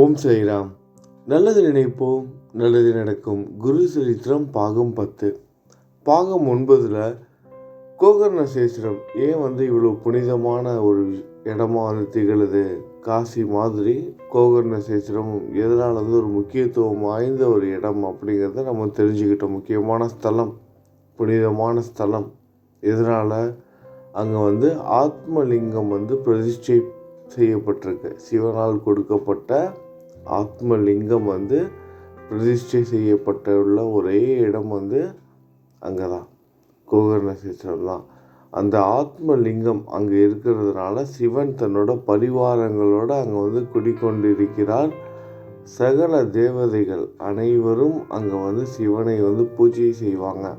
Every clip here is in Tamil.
ஓம் சாய்ராம் நல்லது நினைப்போம் நல்லது நடக்கும். குரு சரித்திரம் பாகம் பத்து. பாகம் ஒன்பதில் கோகர்ண சேஸ்திரம் ஏன் வந்து இவ்வளோ புனிதமான ஒரு இடமா வந்து திகழுது? காசி மாதிரி கோகர்ண சேஸ்திரம் எதனால் வந்து ஒரு முக்கியத்துவம் வாய்ந்த ஒரு இடம் அப்படிங்கிறத நம்ம தெரிஞ்சுக்கிட்டோம். முக்கியமான ஸ்தலம் புனிதமான ஸ்தலம். எதனால்? அங்கே வந்து ஆத்மலிங்கம் வந்து பிரதிஷ்டை செய்யப்பட்டிருக்கு. சிவனால் கொடுக்கப்பட்ட ஆத்மலிங்கம் வந்து பிரதிஷ்டை செய்யப்பட்டுள்ள ஒரே இடம் வந்து அங்கே தான் கோகர்ணசேஸ்வரம் தான் அந்த ஆத்மலிங்கம் அங்கே இருக்கிறதுனால சிவன் தன்னோட பரிவாரங்களோட அங்கே வந்து குடிக்கொண்டிருக்கிறார். சகல தேவதைகள் அனைவரும் அங்கே வந்து சிவனை வந்து பூஜை செய்வாங்க.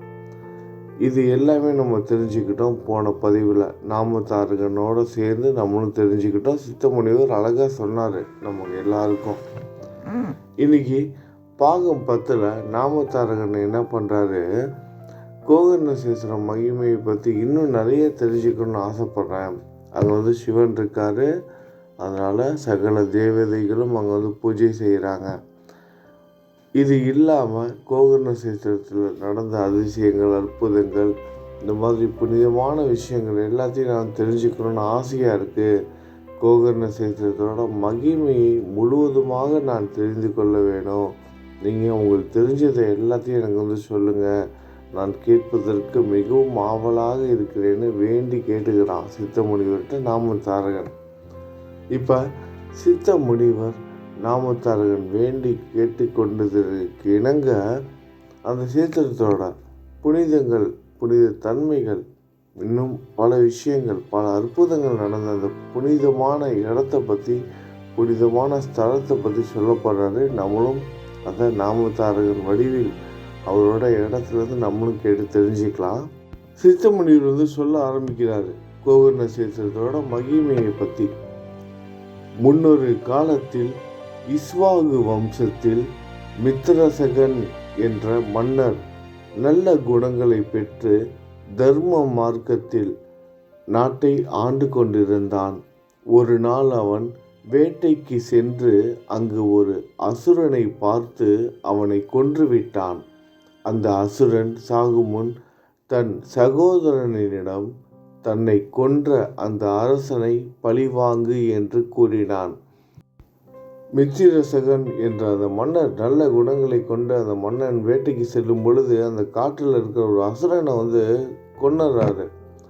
இது எல்லாமே நம்ம தெரிஞ்சுக்கிட்டோம் போன பதிவில். நாமத்தாரகனோட சேர்ந்து நம்மளும் தெரிஞ்சுக்கிட்டோம். சித்தமுனிவர் அழகாக சொன்னார் நமக்கு எல்லாருக்கும். இன்னைக்கு பாகம் பத்தில் நாமத்தாரகன் என்ன பண்ணுறாரு கோகர்ண சேஸ்வரம் மகிமையை பற்றி இன்னும் நிறைய தெரிஞ்சுக்கணும்னு ஆசைப்பட்றேன். அங்கே வந்து சிவன் இருக்காரு. அதனால் சகல தேவதைகளும் அங்கே வந்து பூஜை செய்கிறாங்க இது இல்லாமல் கோகர்ண சேத்திரத்தில் நடந்த அதிசயங்கள் அற்புதங்கள் இந்த மாதிரி புனிதமான விஷயங்கள் எல்லாத்தையும் நான் தெரிஞ்சுக்கணும்னு ஆசையாக இருக்குது கோகர்ண சேத்திரத்தோட மகிமையை முழுவதுமாக நான் தெரிந்து கொள்ள வேணும். நீங்கள் உங்களுக்கு தெரிஞ்சதை எல்லாத்தையும் எனக்கு வந்து சொல்லுங்கள் நான் கேட்பதற்கு மிகவும் ஆவலாக இருக்கிறேன்னு வேண்டி கேட்டுக்கிறான் சித்த முனிவர்கிட்ட நாம தாரகன். இப்போ சித்த முனிவர் நாமத்தாரகன் வேண்டி கேட்டுக்கொண்டதற்கு இணங்க அந்த சீத்திரத்தோட புனிதங்கள் புனித தன்மைகள் இன்னும் பல விஷயங்கள் பல அற்புதங்கள் நடந்த அந்த புனிதமான இடத்தை பற்றி புனிதமான ஸ்தலத்தை பற்றி சொல்லப்படுறாரு. நம்மளும் அதை நாமத்தாரகன் வடிவில் அவரோட இடத்துலேருந்து நம்மளும் கேட்டு தெரிஞ்சுக்கலாம். சித்தமணியில் வந்து சொல்ல ஆரம்பிக்கிறாரு. கோகர்ண சேத்திரத்தோட மகிமையை பற்றி முன்னொரு காலத்தில் இஸ்வாகு வம்சத்தில் மித்ரசகன் என்ற மன்னர் நல்ல குணங்களை பெற்று தர்ம மார்க்கத்தில் நாட்டை ஆண்டு கொண்டிருந்தான். ஒரு நாள் அவன் வேட்டைக்கு சென்று அங்கு ஒரு அசுரனை பார்த்து அவனை கொன்றுவிட்டான் அந்த அசுரன் சாகுமுன் தன் சகோதரனிடம் தன்னை கொன்ற அந்த அரசனை பழிவாங்கு என்று கூறினான். மித்திரசகன் என்ற அந்த மன்னர் நல்ல குணங்களை கொண்டு அந்த மன்னன் வேட்டைக்கு செல்லும் பொழுது அந்த காட்டில் இருக்கிற ஒரு அசுரனை வந்து கொன்னுறாரு.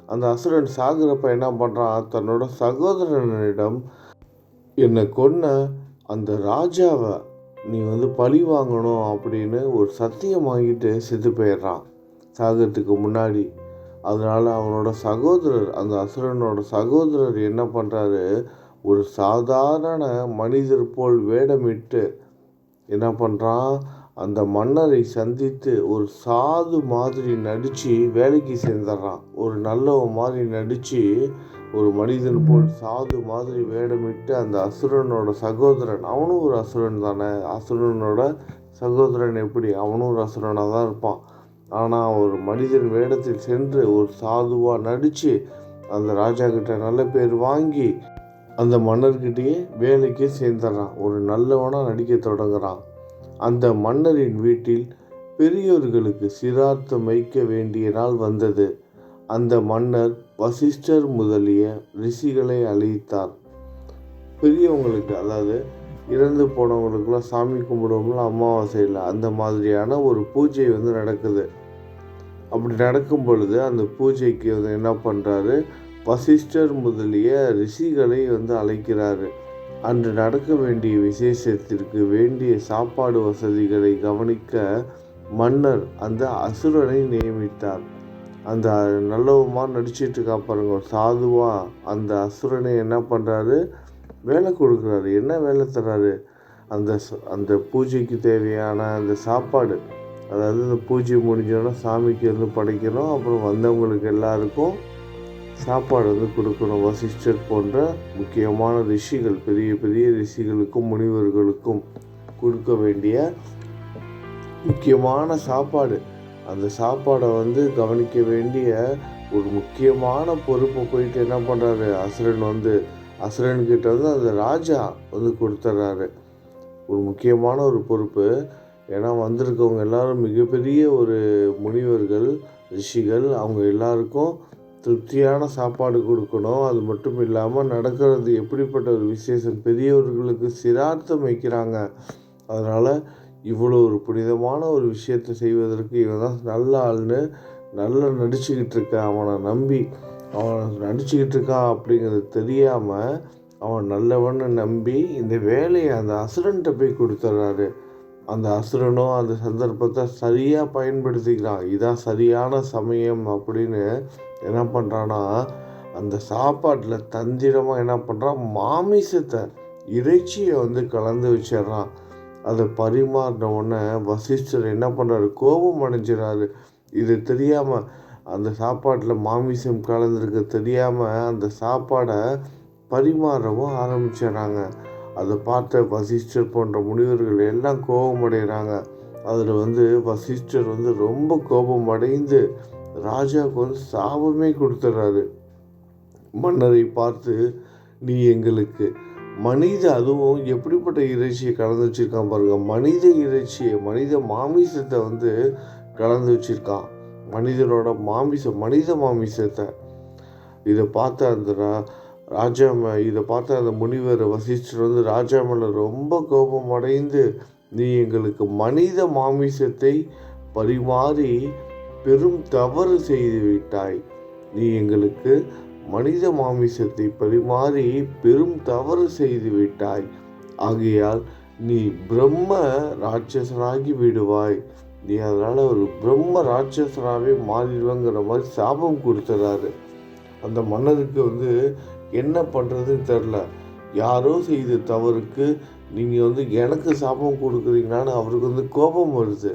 அந்த அசுரன் சாகுறப்ப என்ன பண்ணுறான் தன்னோட சகோதரனிடம் என்னை கொன்ன அந்த ராஜாவை நீ வந்து பழி வாங்கணும் அப்படின்னு ஒரு சத்தியம் வாங்கிட்டு செத்து போயிடுறான் சாகிறதுக்கு முன்னாடி. அதனால் அவனோட சகோதரர் அந்த அசுரனோட சகோதரர் என்ன பண்ணுறாரு ஒரு சாதாரண மனிதர் போல் வேடமிட்டு என்ன பண்ணுறான் அந்த மன்னரை சந்தித்து ஒரு சாது மாதிரி நடித்து வேலைக்கு சேர்ந்துடுறான். ஒரு நல்லவன் மாதிரி நடித்து ஒரு மனிதன் போல் சாது மாதிரி வேடமிட்டு அந்த அசுரனோட சகோதரன் அவனும் ஒரு அசுரன் தானே? அசுரனோட சகோதரன் எப்படி? அவனும் ஒரு அசுரனாக தான் இருப்பான். ஆனால் ஒரு மனிதன் வேடத்தில் சென்று ஒரு சாதுவாக நடித்து அந்த ராஜா கிட்ட நல்ல பேர் வாங்கி அந்த மன்னர்கிட்டயே வேலைக்கு சேர்ந்துடுறான். ஒரு நல்லவனாக நடிக்க தொடங்குறான். அந்த மன்னரின் வீட்டில் பெரியோர்களுக்கு சிரார்த்தம் வைக்க வேண்டிய நாள் வந்தது. அந்த மன்னர் வசிஷ்டர் முதலிய ரிஷிகளை அழைத்தார். பெரியவங்களுக்கு அதாவது இறந்து போனவங்களுக்குலாம் சாமி கும்பிடுவோம்ல அமாவாசையில் அந்த மாதிரியான ஒரு பூஜை வந்து நடக்குது. அப்படி நடக்கும் பொழுது அந்த பூஜைக்கு வந்து என்ன பண்ணுறாரு வசிஷ்டர் முதலிய ரிஷிகளை வந்து அழைக்கிறார். அன்று நடக்க வேண்டிய விசேஷத்திற்கு வேண்டிய சாப்பாடு வசதிகளை கவனிக்க மன்னர் அந்த அசுரனை நியமித்தார். அந்த நல்லவமாக நடிச்சிட்டு இருக்கா பாருங்க சாதுவா அந்த அசுரனை என்ன பண்ணுறாரு வேலை கொடுக்குறாரு. என்ன வேலை தர்றாரு? அந்த அந்த பூஜைக்கு தேவையான அந்த சாப்பாடு. அதாவது இந்த பூஜை முடிஞ்சோன்னா சாமிக்கு வந்து படைக்கணும். அப்புறம் வந்தவங்களுக்கு எல்லாருக்கும் சாப்பாடு வந்து கொடுக்கணும். வசிஷ்டர் போன்ற முக்கியமான ரிஷிகள் பெரிய பெரிய ரிஷிகளுக்கும் முனிவர்களுக்கும் கொடுக்க வேண்டிய முக்கியமான சாப்பாடு. அந்த சாப்பாடை வந்து கவனிக்க வேண்டிய ஒரு முக்கியமான பொறுப்பை போயிட்டு என்ன பண்ணுறாரு அசுரன் வந்து அசுரன்கிட்ட வந்து அந்த ராஜா வந்து கொடுத்துட்றாரு ஒரு முக்கியமான ஒரு பொறுப்பு. ஏன்னா வந்திருக்கவங்க எல்லாரும் மிகப்பெரிய ஒரு முனிவர்கள் ரிஷிகள். அவங்க எல்லாருக்கும் திருப்தியான சாப்பாடு கொடுக்கணும். அது மட்டும் இல்லாமல் நடக்கிறது எப்படிப்பட்ட ஒரு விசேஷம்? பெரியவர்களுக்கு சிரார்த்தம் வைக்கிறாங்க. அதனால் இவ்வளோ ஒரு புனிதமான ஒரு விஷயத்தை செய்வதற்கு இவன் தான் நல்ல ஆள்னு நல்லா நடிச்சுக்கிட்டு இருக்கான். அவனை நம்பி அவன் நடிச்சுக்கிட்டு இருக்கான் அப்படிங்கிறது தெரியாமல் அவன் நல்லவன்னு நம்பி இந்த வேலையை அந்த அசுரன்கிட்ட போய் கொடுத்துட்றாரு அந்த அசுரனும் அந்த சந்தர்ப்பத்தை சரியாக பயன்படுத்திக்கிறான். இதான் சரியான சமயம் அப்படின்னு என்ன பண்ணுறான்னா அந்த சாப்பாட்டில் தந்திரமாக என்ன பண்ணுறான் மாமிசத்தை இறைச்சியை வந்து கலந்து வச்சிடுறான் அதை பரிமாறின உடனே வசிஷ்டர் என்ன பண்ணுறாரு கோபம் அடைஞ்சிடறாரு. இது தெரியாமல் அந்த சாப்பாட்டில் மாமிசம் கலந்துருக்க தெரியாமல் அந்த சாப்பாடை பரிமாறவும் ஆரம்பிச்சிடுறாங்க. அதை பார்த்த வசிஷ்டர் போன்ற முனிவர்கள் எல்லாம் கோபம் அடைகிறாங்க அதில் வந்து வசிஷ்டர் வந்து ரொம்ப கோபம் அடைந்து ராஜாவுக்கு வந்து சாபமே கொடுத்துட்றாரு மன்னரை பார்த்து நீ எங்களுக்கு மனித அதுவும் எப்படிப்பட்ட இறைச்சியை கலந்து வச்சுருக்கான் பாருங்கள் மனித இறைச்சியை மனித மாமிசத்தை வந்து கலந்து வச்சுருக்கான். மனிதனோட மாமிசம் மனித மாமிசத்தை. இதை பார்த்த அந்த ராஜா இதை பார்த்த அந்த முனிவர் வசிஷ்டர் வந்து ராஜா மேலே ரொம்ப கோபம் அடைந்து நீ எங்களுக்கு மனித மாமிசத்தை பரிமாறி பெரும் தவறு செய்து விட்டாய். நீ எங்களுக்கு மனித மாமிசத்தை பரிமாறி பெரும் தவறு செய்து விட்டாய். ஆகையால் நீ பிரம்ம ராட்சசனாகி விடுவாய். நீ அதனால் ஒரு பிரம்ம ராட்சசனாகவே மாறிடுவங்கிற மாதிரி சாபம் கொடுத்துறாரு அந்த மன்னருக்கு வந்து என்ன பண்ணுறதுன்னு தெரில. யாரோ செய்த தவறுக்கு நீங்கள் வந்து எனக்கு சாபம் கொடுக்குறீங்களான்னு அவருக்கு வந்து கோபம் வருது.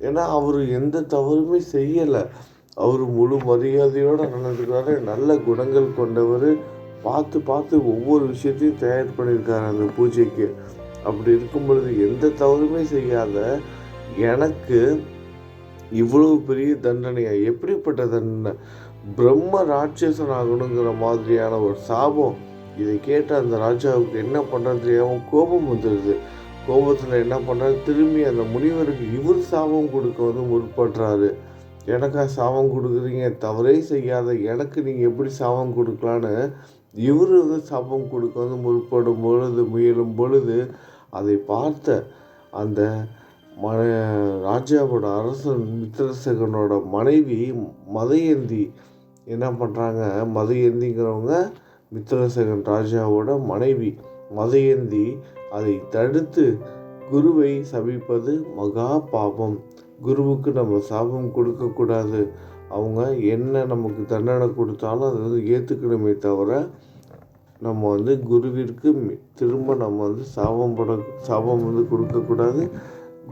ஏன்னா அவர் எந்த தவறுமே செய்யலை. அவர் முழு மரியாதையோடு நடந்துக்கிறாரு. நல்ல குணங்கள் கொண்டவர். பார்த்து பார்த்து ஒவ்வொரு விஷயத்தையும் தயார் பண்ணியிருக்காரு அந்த பூஜைக்கு. அப்படி இருக்கும் பொழுது எந்த தவறுமே செய்யாத எனக்கு இவ்வளவு பெரிய தண்டனையா? எப்படிப்பட்ட தண்டனை? பிரம்ம ராட்சசன் ஆகணுங்கிற மாதிரியான ஒரு சாபம். இதை கேட்ட அந்த ராஜாவுக்கு என்ன பண்ணுறது தெரியாமல் கோபம் வந்துடுது கோபத்தில் என்ன பண்ணுறாரு திரும்பி அந்த முனிவருக்கு இவர் சாபம் கொடுக்க வந்து முற்படுறாரு. எனக்கா சாபம் கொடுக்குறீங்க? தவறே செய்யாத எனக்கு நீங்கள் எப்படி சாபம் கொடுக்கலான்னு இவர் வந்து சாபம் கொடுக்க வந்து முற்படும் பொழுது முயலும் பொழுது அதை பார்த்த அந்த மன ராஜாவோட அரசன் மித்திரசகனோட மனைவி மதையந்தி என்ன பண்ணுறாங்க மதையந்திங்கிறவங்க மித்திரசகன் ராஜாவோட மனைவி மதையந்தி அதை தடுத்து குருவை சபிப்பது மகா பாபம் குருவுக்கு நம்ம சாபம் கொடுக்கக்கூடாது. அவங்க என்ன நமக்கு தண்டனை கொடுத்தாலும் அதை வந்து ஏற்றுக்கணுமே தவிர நம்ம வந்து குருவிற்கு திரும்ப நம்ம வந்து சாபம் பட சாபம் வந்து கொடுக்கக்கூடாது.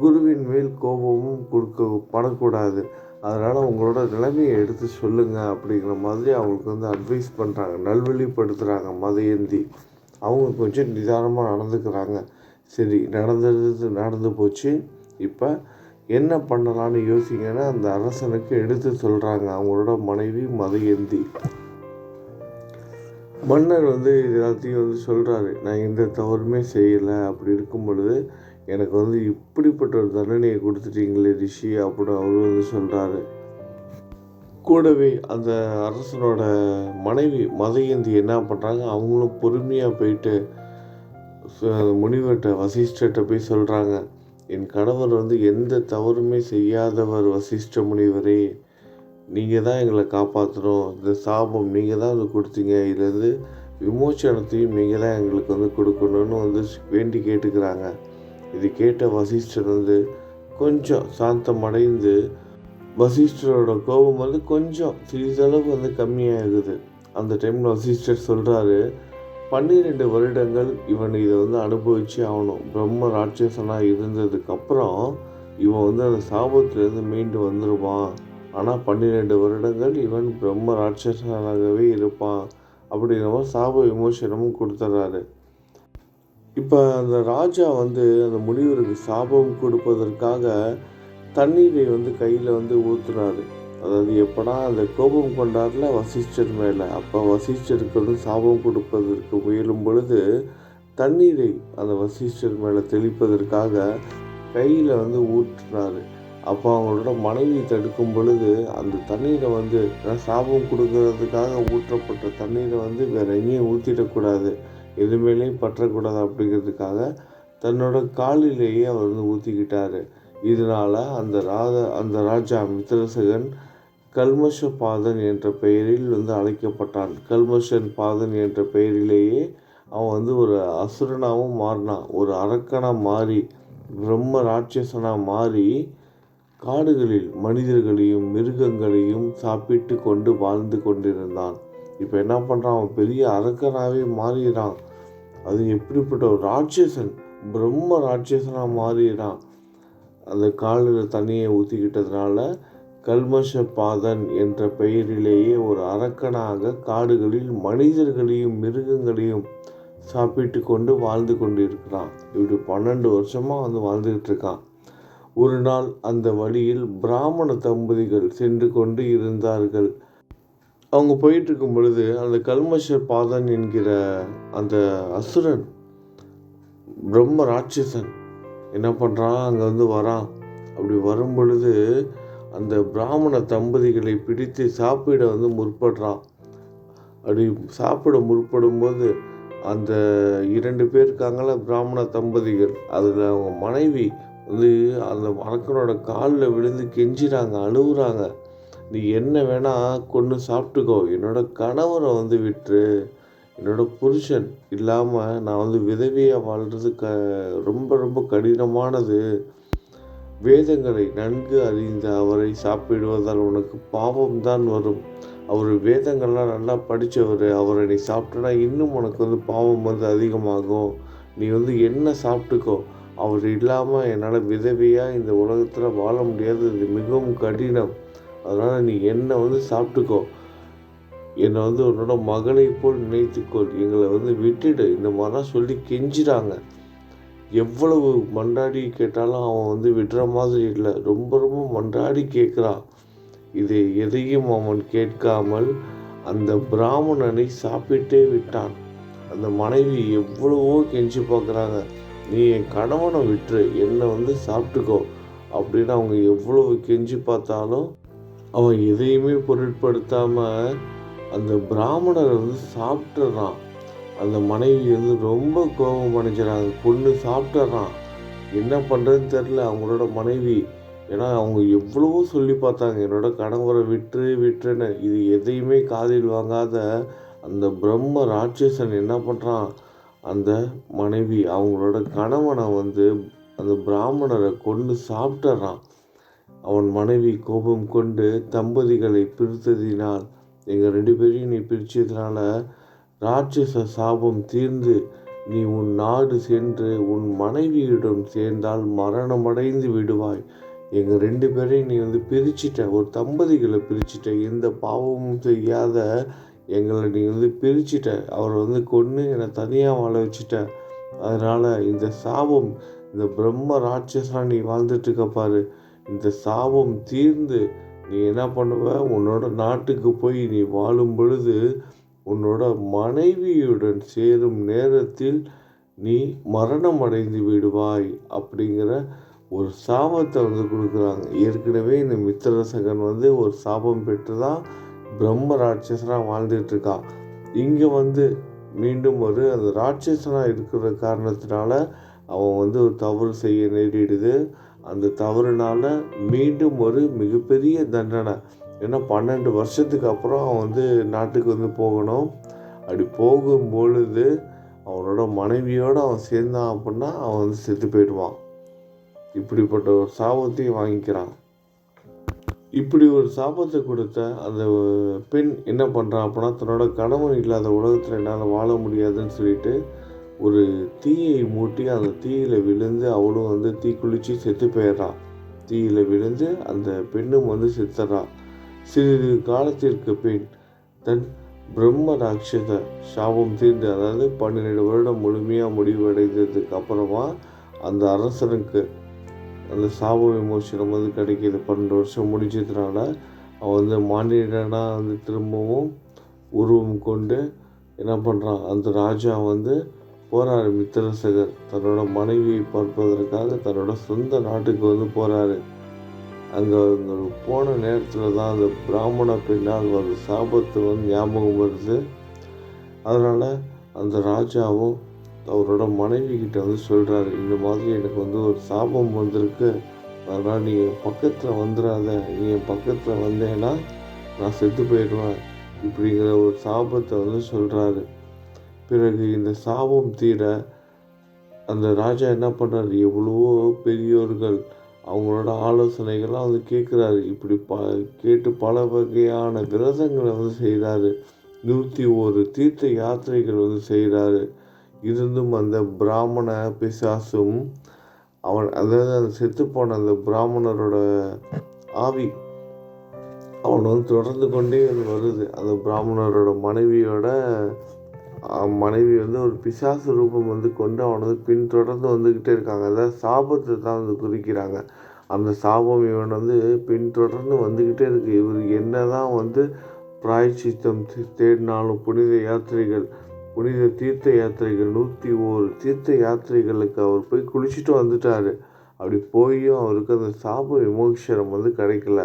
குருவின் மேல் கோபமும் கொடுக்க படக்கூடாது. அதனால் உங்களோட நிலைமையை எடுத்து சொல்லுங்கள் அப்படிங்கிற மாதிரி அவங்களுக்கு வந்து அட்வைஸ் பண்ணுறாங்க நல்வழிப்படுத்துகிறாங்க மதயந்தி. அவங்க கொஞ்சம் நிதானமாக நடந்துக்கிறாங்க. சரி நடந்தது நடந்து போச்சு. இப்போ என்ன பண்ணலான்னு யோசிங்கன்னா அந்த அரசனுக்கு எடுத்து சொல்கிறாங்க அவங்களோட மனைவி மதையந்தி. மன்னர் வந்து இது எல்லாத்தையும் வந்து சொல்கிறாரு நான் எந்த தவறுமே செய்யலை. அப்படி இருக்கும் பொழுது எனக்கு வந்து இப்படிப்பட்ட ஒரு தண்டனையை கொடுத்துட்டீங்களே ரிஷி அப்படின்னு அவர் வந்து சொல்கிறாரு கூடவே அந்த அரசனோட மனைவி மதையந்தி என்ன பண்ணுறாங்க அவங்களும் பொறுமையாக போயிட்டு முனிவர்கிட்ட வசிஷ்டர்கிட்ட போய் சொல்கிறாங்க என் கணவர் வந்து எந்த தவறுமே செய்யாதவர் வசிஷ்ட முனிவரே. நீங்கள் தான் எங்களை காப்பாற்றணும் இந்த சாபம் நீங்கள் தான் வந்து கொடுத்தீங்க. இதுலேருந்து விமோச்சனத்தையும் நீங்கள் தான் எங்களுக்கு வந்து கொடுக்கணும்னு வந்து வேண்டி கேட்டுக்கிறாங்க. இது கேட்ட வசிஷ்டர் வந்து கொஞ்சம் சாந்தம் அடைந்து வசிஷ்டரோட கோபம் வந்து கொஞ்சம் சிறிதளவு வந்து கம்மியாகுது. அந்த டைமில் வசிஷ்டர் சொல்கிறாரு பன்னிரெண்டு வருடங்கள் இவன் இதை வந்து அனுபவிச்சு ஆகணும். பிரம்ம ராட்சசனாக இருந்ததுக்கப்புறம் இவன் வந்து அந்த சாபத்திலேருந்து மீண்டு வந்துடுவான் ஆனால் பன்னிரெண்டு வருடங்கள் இவன் பிரம்ம ராட்சசனாகவே இருப்பான். அப்படிங்கிற மாதிரி சாப விமோசனமும் கொடுத்துட்றாரு இப்போ அந்த ராஜா வந்து அந்த முனிவருக்கு சாபம் கொடுப்பதற்காக தண்ணீரை வந்து கையில் வந்து ஊற்றுனாரு அதாவது எப்படா அந்த கோபம் கொண்டார்ல வசிஷ்டர் மேலே. அப்போ வசிஷ்டருக்கு வந்து சாபம் கொடுப்பதற்கு முயலும் பொழுது தண்ணீரை அந்த வசிஷ்டர் மேலே தெளிப்பதற்காக கையில் வந்து ஊற்றுனாரு. அப்போ அவங்களோட மனைவி தடுக்கும் பொழுது அந்த தண்ணீரை வந்து சாபம் கொடுக்கறதுக்காக ஊற்றப்பட்ட தண்ணீரை வந்து வேற எங்கேயும் ஊற்றிடக்கூடாது எதுமேலேயும் பற்றக்கூடாது அப்படிங்கிறதுக்காக தன்னோட காலிலேயே அவர் வந்து ஊற்றிக்கிட்டாரு இதனால் அந்த ராதா அந்த ராஜா மித்திரசகன் கல்மஷ பாதன் என்ற பெயரில் வந்து அழைக்கப்பட்டான். கல்மஷன் பாதன் என்ற பெயரிலேயே அவன் வந்து ஒரு அசுரனாகவும் மாறினான். ஒரு அரக்கனாக மாறி பிரம்ம ராட்சசனாக மாறி காடுகளில் மனிதர்களையும் மிருகங்களையும் சாப்பிட்டு கொண்டு வாழ்ந்து கொண்டிருந்தான். இப்போ என்ன பண்ணுறான் அவன் பெரிய அரக்கனாகவே மாறிடுறான். அது எப்படிப்பட்ட ஒரு ராட்சசன்? பிரம்ம ராட்சசனாக மாறிடுறான். அந்த காலில் தண்ணியை ஊற்றிக்கிட்டதுனால கல்மஷ பாதன் என்ற பெயரிலேயே ஒரு அரக்கனாக காடுகளில் மனிதர்களையும் மிருகங்களையும் சாப்பிட்டு கொண்டு வாழ்ந்து கொண்டு இருக்கிறான் இப்படி பன்னெண்டு வருஷமாக வந்து வாழ்ந்துக்கிட்டு இருக்கான். ஒரு நாள் அந்த வழியில் பிராமண தம்பதிகள் சென்று கொண்டு இருந்தார்கள். அவங்க போயிட்டு இருக்கும் பொழுது அந்த கல்மஷ பாதன் என்கிற அந்த அசுரன் பிரம்ம ராட்சசன் என்ன பண்ணுறான் அங்கே வந்து வரான். அப்படி வரும் பொழுது அந்த பிராமண தம்பதிகளை பிடித்து சாப்பிட வந்து முற்படுறான். அப்படி சாப்பிட முற்படும்போது அந்த இரண்டு பேர் இருக்காங்கள பிராமண தம்பதிகள் அதில் அவங்க மனைவி வந்து அந்த அரக்கனோட காலில் விழுந்து கெஞ்சிறாங்க அழுகுறாங்க. நீ என்ன வேணால் கொண்டு சாப்பிட்டுக்கோ என்னோட கணவரை வந்து விட்டுரு. என்னோட புருஷன் இல்லாமல் நான் வந்து விதவியாக வாழ்கிறது க ரொம்ப ரொம்ப கடினமானது. வேதங்களை நன்கு அறிந்த அவரை சாப்பிடுவதால் உனக்கு பாவம் தான் வரும். அவர் வேதங்கள்லாம் நல்லா படித்தவர் அவரை நீ சாப்பிட்டனா இன்னும் உனக்கு வந்து பாவம் வந்து அதிகமாகும். நீ வந்து என்ன சாப்பிட்டுக்கோ அவர் இல்லாமல் என்னால் விதவியாக இந்த உலகத்தில் வாழ முடியாது. இது மிகவும் கடினம். அதனால் நீ என்ன வந்து சாப்பிட்டுக்கோ என்னை வந்து உன்னோட மகளை போல் நினைத்துக்கொள். எங்களை வந்து விட்டுடு. இந்த மாதிரிலாம் சொல்லி கெஞ்சிறாங்க. எவ்வளவு மண்டாடி கேட்டாலும் அவன் வந்து விடுற மாதிரி இல்லை. ரொம்ப ரொம்ப மண்டாடி கேட்குறான் இது எதையும் அவன் கேட்காமல் அந்த பிராமணனை சாப்பிட்டே விட்டான். அந்த மனைவி எவ்வளவோ கெஞ்சி பார்க்குறாங்க நீ என் கணவனை விட்டுரு. என்னை வந்து சாப்பிட்டுக்கோ. அப்படின்னு அவங்க எவ்வளவு கெஞ்சி பார்த்தாலும் அவன் எதையுமே பொருட்படுத்தாமல் அந்த பிராமணரை வந்து சாப்பிட்டுறான். அந்த மனைவி வந்து ரொம்ப கோபம் அடைஞ்சிடறாங்க பொண்ணு சாப்பிட்டுறான். என்ன பண்ணுறதுன்னு தெரில அவங்களோட மனைவி. ஏன்னா அவங்க எவ்வளவோ சொல்லி பார்த்தாங்க. என்னோட கணவரை விட்டு விட்டுன்னு இது எதையுமே காதில் வாங்காத அந்த பிரம்ம ராட்சசன் என்ன பண்ணுறான் அந்த மனைவி அவங்களோட கணவனை வந்து அந்த பிராமணரை கொண்டு சாப்பிட்டுறான். அவன் மனைவி கோபம் கொண்டு தம்பதிகளை பிரித்ததினால் எங்கள் ரெண்டு பேரையும் நீ பிரித்ததுனால ராட்சச சாபம் தீர்ந்து நீ உன் நாடு சென்று உன் மனைவியிடம் சேர்ந்தால் மரணமடைந்து விடுவாய். எங்கள் ரெண்டு பேரையும் நீ வந்து பிரிச்சிட்ட ஒரு தம்பதிகளை பிரிச்சிட்ட எந்த பாவமும் செய்யாத எங்களை நீ வந்து பிரிச்சிட்ட. அவரை வந்து கொன்று என்னை தனியாக வாழ வச்சுட்ட. அதனால் இந்த சாபம் இந்த பிரம்ம ராட்சஸாக நீ வாழ்ந்துட்டு இருக்கப்பாரு இந்த சாபம் தீர்ந்து நீ என்ன பண்ணுவ? உன்னோட நாட்டுக்கு போய் நீ வாழும் பொழுது உன்னோட மனைவியுடன் சேரும் நேரத்தில் நீ மரணம் அடைந்து விடுவாய் அப்படிங்கிற ஒரு சாபத்தை வந்து கொடுக்குறாங்க. ஏற்கனவே இந்த மித்திரசகன் வந்து ஒரு சாபம் பெற்று தான் பிரம்ம ராட்சசனாக வாழ்ந்துட்டுருக்கான் இங்கே வந்து மீண்டும் ஒரு அந்த ராட்சசனாக இருக்கிற காரணத்தினால அவன் வந்து ஒரு தவறு செய்ய நேரிடுது. அந்த தவறுனால மீண்டும் ஒரு மிகப்பெரிய தண்டனை. ஏன்னா பன்னெண்டு வருஷத்துக்கு அப்புறம் அவன் வந்து நாட்டுக்கு வந்து போகணும். அப்படி போகும் பொழுது அவனோட மனைவியோடு அவன் சேர்ந்தான் அப்படின்னா அவன் வந்து செத்து போயிடுவான். இப்படிப்பட்ட ஒரு சாபத்தையும் வாங்கிக்கிறான். இப்படி ஒரு சாபத்தை கொடுத்த அந்த பெண் என்ன பண்ணுறான் அப்படின்னா தன்னோட கணவன் இல்லாத உலகத்தில் என்னால் வாழ முடியாதுன்னு சொல்லிட்டு ஒரு தீயை மூட்டி அந்த தீயில் விழுந்து அவளும் வந்து தீக்குளிச்சு செத்து போயிடுறான். தீயில் விழுந்து அந்த பெண்ணும் வந்து செத்துறான். சிறிது காலத்திற்கு பின் தன் பிரம்ம ராட்சத சாபம் தீர்ந்து அதாவது பன்னிரெண்டு வருடம் முழுமையாக முடிவடைந்ததுக்கு அப்புறமா அந்த அரசனுக்கு அந்த சாப விமோசனம் வந்து கிடைக்கிது. பன்னெண்டு வருஷம் முடிஞ்சதுனால அவன் வந்து மானிடனாக வந்து திரும்பவும் உருவம் கொண்டு என்ன பண்ணுறான் அந்த ராஜா வந்து போகிறாரு மித்திரசகர். தன்னோட மனைவியை பார்ப்பதற்காக தன்னோட சொந்த நாட்டுக்கு வந்து போகிறாரு அங்கே அங்கே போன நேரத்தில் தான் அந்த பிராமண பெண்ணால் ஒரு சாபத்து வந்து ஞாபகம் வருது. அதனால் அந்த ராஜாவும் அவரோட மனைவி கிட்ட வந்து சொல்கிறாரு இந்த மாதிரி எனக்கு வந்து ஒரு சாபம் வந்திருக்கு. அதனால் நீ என் பக்கத்தில் வந்துடாத நீ என் பக்கத்தில் வந்தேன்னா நான் செத்து போயிடுவேன். இப்படிங்கிற ஒரு சாபத்தை வந்து சொல்கிறாரு பிறகு இந்த சாபம் தீர அந்த ராஜா என்ன பண்ணுறாரு எவ்வளவோ பெரியோர்கள் அவங்களோட ஆலோசனைகள்லாம் வந்து கேட்குறாரு. இப்படி ப கேட்டு பல வகையான விரதங்களை வந்து செய்கிறாரு. நூற்றி ஒரு தீர்த்த யாத்திரைகள் வந்து செய்கிறாரு. இருந்தும் அந்த பிராமண பிசாசும் அவன் அதாவது அந்த செத்துப்போன அந்த பிராமணரோட ஆவி அவன் வந்து தொடர்ந்து கொண்டே வருது. அந்த பிராமணரோட மனைவியோட மனைவி வந்து ஒரு பிசாசு ரூபம் வந்து கொண்டு அவனை வந்து பின்தொடர்ந்து வந்துக்கிட்டே இருக்காங்க. அதாவது சாபத்தை தான் வந்து குறிக்கிறாங்க. அந்த சாபம் இவன் வந்து பின்தொடர்ந்து வந்துக்கிட்டே இருக்கு. இவர் என்ன தான் வந்து பிராய்ச்சித்தம் தேடினாலும் புனித யாத்திரைகள் புனித தீர்த்த யாத்திரைகள் நூற்றி ஒரு தீர்த்த யாத்திரைகளுக்கு அவர் போய் குளிச்சுட்டு வந்துட்டாரு. அப்படி போயும் அவருக்கு அந்த சாப விமோக்ஷரம் வந்து கிடைக்கல.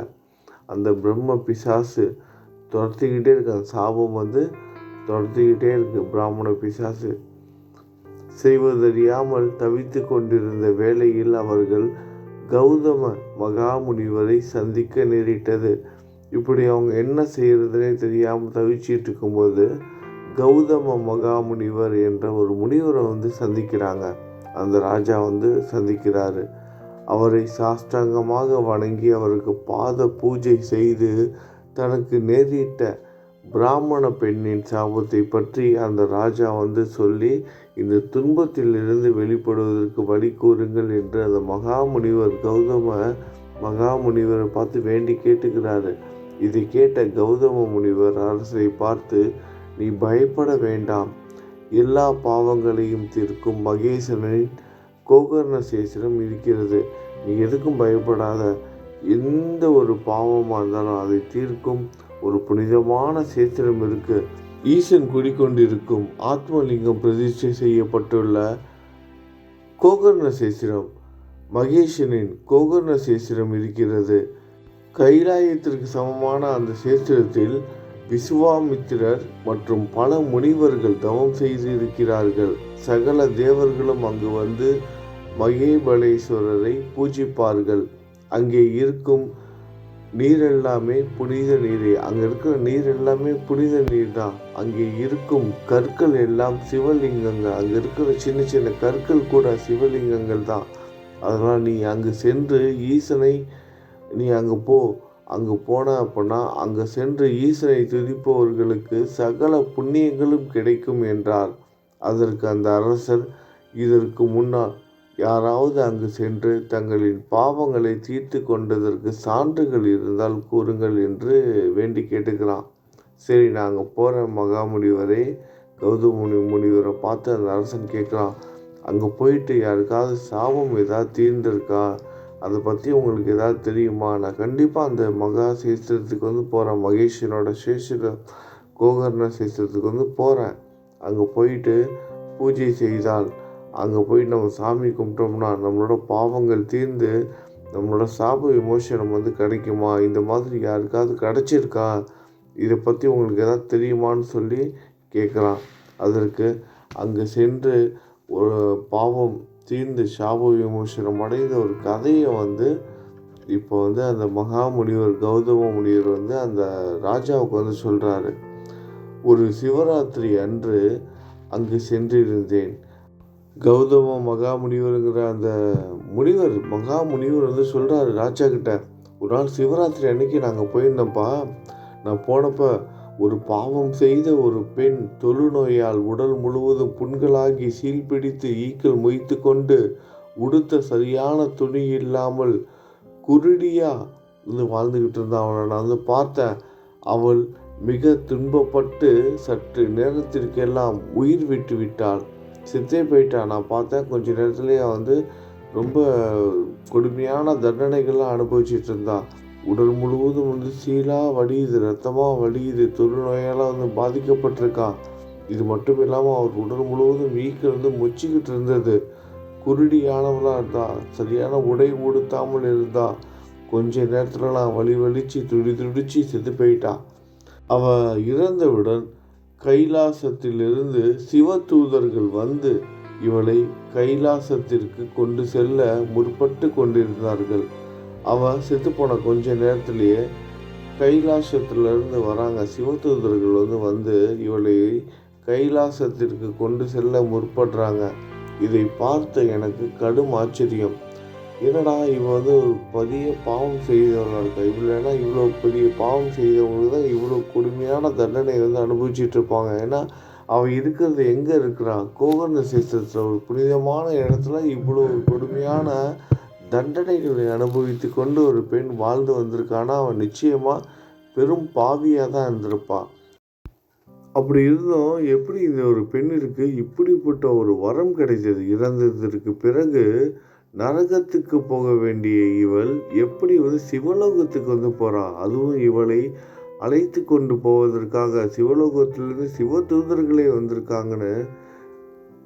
அந்த பிரம்ம பிசாசு துரத்திக்கிட்டே இருக்க. அந்த சாபம் வந்து துரத்திக்கிட்டே இருக்கு. பிராமண பிசாசு. செய்வதறியாமல் தவித்து கொண்டிருந்த வேளையில் அவர்கள் கௌதம மகாமுனிவரை சந்திக்க நேரிட்டது. இப்படி அவங்க என்ன செய்கிறதுனே தெரியாமல் தவிச்சிட்டு இருக்கும்போது கௌதம மகாமுனிவர் என்ற ஒரு முனிவரை வந்து சந்திக்கிறாங்க. அந்த ராஜா வந்து சந்திக்கிறாரு. அவரை சாஷ்டாங்கமாக வணங்கி அவருக்கு பாத பூஜை செய்து தனக்கு நேரிட்ட பிராமண பெண்ணின் சாபத்தை பற்றி அந்த ராஜா வந்து சொல்லி இந்த துன்பத்திலிருந்து வெளிப்படுவதற்கு வழி கூறுங்கள் என்று அந்த மகாமுனிவர் கௌதம மகாமுனிவரை பார்த்து வேண்டி கேட்டுக்கிறாரு. இதை கேட்ட கௌதம முனிவர் அரசை பார்த்து நீ பயப்பட வேண்டாம். எல்லா பாவங்களையும் தீர்க்கும் மகேசனின் கோகர்ண சேசனம் இருக்கிறது. நீ எதுக்கும் பயப்படாத. எந்த ஒரு பாவமாக இருந்தாலும் அதை தீர்க்கும். ஒரு புனிதமான சேத்திரம் இருக்கு. ஈசன் குடிக்கொண்டிருக்கும் ஆத்மலிங்கம் பிரதிஷ்டை செய்யப்பட்டுள்ள கோகர்ண சேத்திரம். மகேஷனின் கோகர்ண சேத்திரம் இருக்கிறது. கைலாயத்திற்கு சமமான அந்த சேத்திரத்தில் விசுவாமித்திரர் மற்றும் பல முனிவர்கள் தவம் செய்து இருக்கிறார்கள் சகல தேவர்களும் அங்கு வந்து மகேபலேஸ்வரரை பூஜிப்பார்கள். அங்கே இருக்கும் நீர் எல்லாமே புனித நீரே. அங்கே இருக்கிற நீர் எல்லாமே புனித நீர் தான். அங்கே இருக்கும் கற்கள் எல்லாம் சிவலிங்கங்கள். அங்கே இருக்கிற சின்ன சின்ன கற்கள் கூட சிவலிங்கங்கள் தான். அதனால் நீ அங்கு சென்று ஈசனை நீ அங்கே போ. அங்கே போன அப்படின்னா அங்கே சென்று ஈசனை துதிப்பவர்களுக்கு சகல புண்ணியங்களும் கிடைக்கும் என்றார். அதற்கு அந்த அரசர் இதற்கு முன்னால் யாராவது அங்கு சென்று தங்களின் பாவங்களை தீர்த்து கொண்டதற்கு சான்றுகள் இருந்தால் கூறுங்கள் என்று வேண்டி கேட்டுக்கிறான். சரி நாங்கள் போகிற மகாமுனிவரே கௌதம முனி முனிவரை பார்த்து அந்த அரசன் கேட்குறான் அங்கே போயிட்டு யாருக்காவது சாபம் ஏதாவது தீர்ந்திருக்கா? அதை பற்றி உங்களுக்கு ஏதாவது தெரியுமா? நான் கண்டிப்பாக அந்த மகா சேஸ்திரத்துக்கு வந்து போகிறேன் மகேஷனோட சேஷர கோகர்ண சேஸ்திரத்துக்கு வந்து போகிறேன் அங்கே போயிட்டு பூஜை செய்தால் அங்கே போய் நம்ம சாமி கும்பிட்டோம்னா நம்மளோட பாவங்கள் தீர்ந்து நம்மளோட சாப விமோசனம் வந்து கிடைக்குமா? இந்த மாதிரி யாருக்காவது கிடைச்சிருக்கா? இதை பற்றி உங்களுக்கு எதாவது தெரியுமான்னு சொல்லி கேட்குறான் அதற்கு அங்கே சென்று ஒரு பாவம் தீர்ந்து சாப விமோசனம் அடைந்த ஒரு கதையை வந்து இப்போ வந்து அந்த மகாமுனிவர் கௌதம முனிவர் வந்து அந்த ராஜாவுக்கு வந்து சொல்கிறாரு ஒரு சிவராத்திரி அன்று அங்கு சென்றிருந்தேன். கௌதம மகா முனிவருங்கிற அந்த முனிவர் மகா முனிவர் வந்து சொல்கிறாரு ராஜா கிட்ட ஒரு நாள் சிவராத்திரி அன்னைக்கு நாங்கள் போயிருந்தோம்ப்பா. நான் போனப்போ ஒரு பாவம் செய்த ஒரு பெண் தொழுநோயால் உடல் முழுவதும் புண்களாகி சீல் பிடித்து ஈக்கள் மொய்த்து கொண்டு உடுத்த சரியான துணி இல்லாமல் குருடியாக வந்து வாழ்ந்துக்கிட்டு இருந்தான் அவனை நான் வந்து பார்த்தேன். அவள் மிக துன்பப்பட்டு சற்று நேரத்திற்கெல்லாம் உயிர் விட்டு விட்டாள். செத்தே போயிட்டான் நான் பார்த்தேன் கொஞ்ச நேரத்துலேயே வந்து ரொம்ப கொடுமையான தண்டனைகள்லாம் அனுபவிச்சுட்டு இருந்தான். உடல் முழுவதும் வந்து சீலாக வடியுது ரத்தமாக வடியுது தொழுநோயால் வந்து பாதிக்கப்பட்டிருக்கான். இது மட்டும் இல்லாமல் அவர் உடல் முழுவதும் வீக்கில் வந்து மொச்சிக்கிட்டு இருந்தது. குருடியானவளாக இருந்தா சரியான உடை உடுத்தாமல் இருந்தா கொஞ்ச நேரத்தில் நான் வலி வலிச்சு துடி துடிச்சு செத்து போயிட்டான். அவள் இறந்தவுடன் கைலாசத்திலிருந்து சிவ தூதர்கள் வந்து இவளை கைலாசத்திற்கு கொண்டு செல்ல முற்பட்டு கொண்டிருந்தார்கள். அவ செத்துப்போன கொஞ்ச நேரத்திலேயே கைலாசத்திலிருந்து வராங்க. சிவதூதர்கள் வந்து வந்து இவளை கைலாசத்திற்கு கொண்டு செல்ல முற்படுறாங்க. இதை பார்த்த எனக்கு கடும் ஆச்சரியம். என்னடா இவன் வந்து ஒரு பெரிய பாவம் செய்தவளாக இருக்கா? இவ்வளோனா இவ்வளோ பெரிய பாவம் செய்தவங்களுக்கு தான் இவ்வளோ கொடுமையான தண்டனை வந்து அனுபவிச்சுட்டு இருப்பாங்க. ஏன்னா அவள் இருக்கிறது எங்கே இருக்கிறான் கோகர்ண சேஷத்தில் ஒரு புனிதமான இடத்துல இவ்வளோ கொடுமையான தண்டனைகளை அனுபவித்து கொண்டு ஒரு பெண் வாழ்ந்து வந்திருக்கானா? அவன் நிச்சயமாக பெரும் பாவியாக தான் இருந்திருப்பான் அப்படி இருந்தும் எப்படி இந்த ஒரு பெண்ணிற்கு இப்படிப்பட்ட ஒரு வரம் கிடைச்சது இறந்ததற்கு பிறகு நரகத்துக்கு போக வேண்டிய இவள் எப்படி வந்து சிவலோகத்துக்கு வந்து போகிறாள் அதுவும் இவளை அழைத்து கொண்டு போவதற்காக சிவலோகத்திலிருந்து சிவ தூதர்களே வந்திருக்காங்கன்னு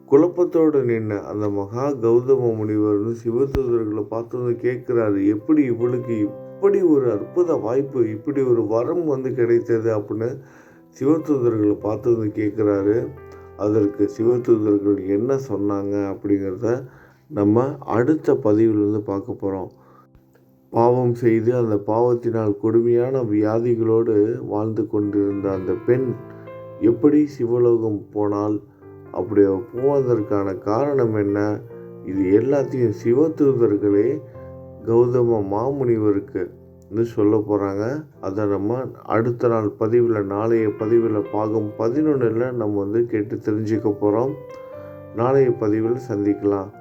குழப்பத்தோடு நின்ன அந்த மகா கௌதம முனிவர் வந்து சிவதூதர்களை பார்த்து வந்து கேட்குறாரு எப்படி இவளுக்கு இப்படி ஒரு அற்புத வாய்ப்பு இப்படி ஒரு வரம் வந்து கிடைத்தது? அப்படின்னு சிவதூதர்களை பார்த்து வந்து கேட்குறாரு. அதற்கு சிவதூதர்கள் என்ன சொன்னாங்க அப்படிங்கிறத நம்ம அடுத்த பதிவில் வந்து பார்க்க போகிறோம் பாவம் செய்து அந்த பாவத்தினால் கொடுமையான வியாதிகளோடு வாழ்ந்து கொண்டிருந்த அந்த பெண் எப்படி சிவலோகம் போனால் அப்படி போவதற்கான காரணம் என்ன? இது எல்லாத்தையும் சிவதூதர்களே கௌதம மாமுனிவருக்குன்னு சொல்ல போகிறாங்க அதை நம்ம அடுத்த நாள் பதிவில் நாளைய பதிவில் பாகம் பதினொன்றில் நம்ம வந்து கேட்டு தெரிஞ்சுக்க போகிறோம் நாளைய பதிவில் சந்திக்கலாம்.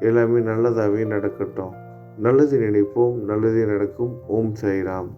எல்லாமே நல்லதாகவே நடக்கட்டும். நல்லது நினைப்போம் நல்லதே நடக்கும். ஓம் சாய்ராம்.